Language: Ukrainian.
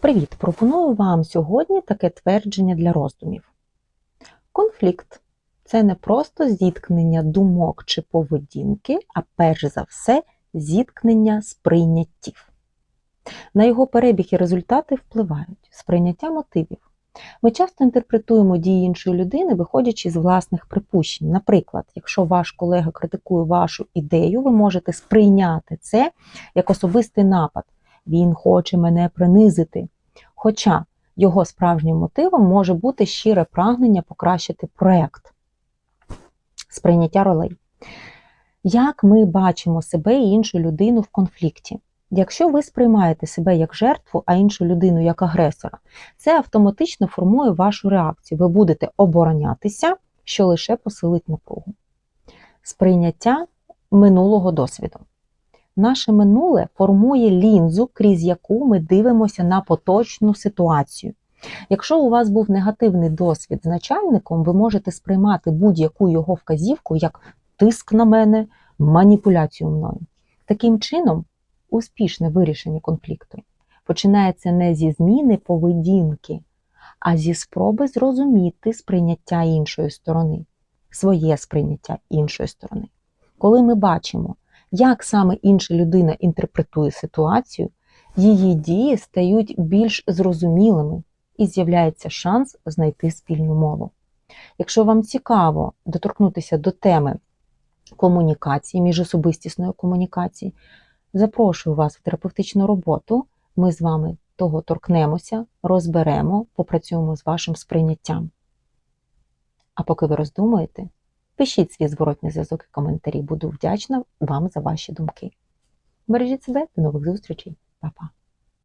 Привіт! Пропоную вам сьогодні таке твердження для роздумів. Конфлікт це не просто зіткнення думок чи поведінки, а перш за все зіткнення сприйняттів. На його перебіг і результати впливають сприйняття мотивів. Ми часто інтерпретуємо дії іншої людини, виходячи з власних припущень. Наприклад, якщо ваш колега критикує вашу ідею, ви можете сприйняти це як особистий напад. Він хоче мене принизити. Хоча його справжнім мотивом може бути щире прагнення покращити проект, сприйняття ролей. Як ми бачимо себе і іншу людину в конфлікті? Якщо ви сприймаєте себе як жертву, а іншу людину як агресора, це автоматично формує вашу реакцію. Ви будете оборонятися, що лише посилить напругу. Сприйняття минулого досвіду. Наше минуле формує лінзу, крізь яку ми дивимося на поточну ситуацію. Якщо у вас був негативний досвід з начальником, ви можете сприймати будь-яку його вказівку як тиск на мене, маніпуляцію мною. Таким чином, успішне вирішення конфлікту починається не зі зміни поведінки, а зі спроби зрозуміти сприйняття іншої сторони, своє сприйняття іншої сторони. Коли ми бачимо, як саме інша людина інтерпретує ситуацію, її дії стають більш зрозумілими і з'являється шанс знайти спільну мову. Якщо вам цікаво доторкнутися до теми комунікації, міжособистісної комунікації, запрошую вас в терапевтичну роботу. Ми з вами того торкнемося, розберемо, попрацюємо з вашим сприйняттям. А поки ви роздумуєте, пишіть свій зворотний зв'язок і коментарі. Буду вдячна вам за ваші думки. Бережіть себе, до нових зустрічей, Па-па!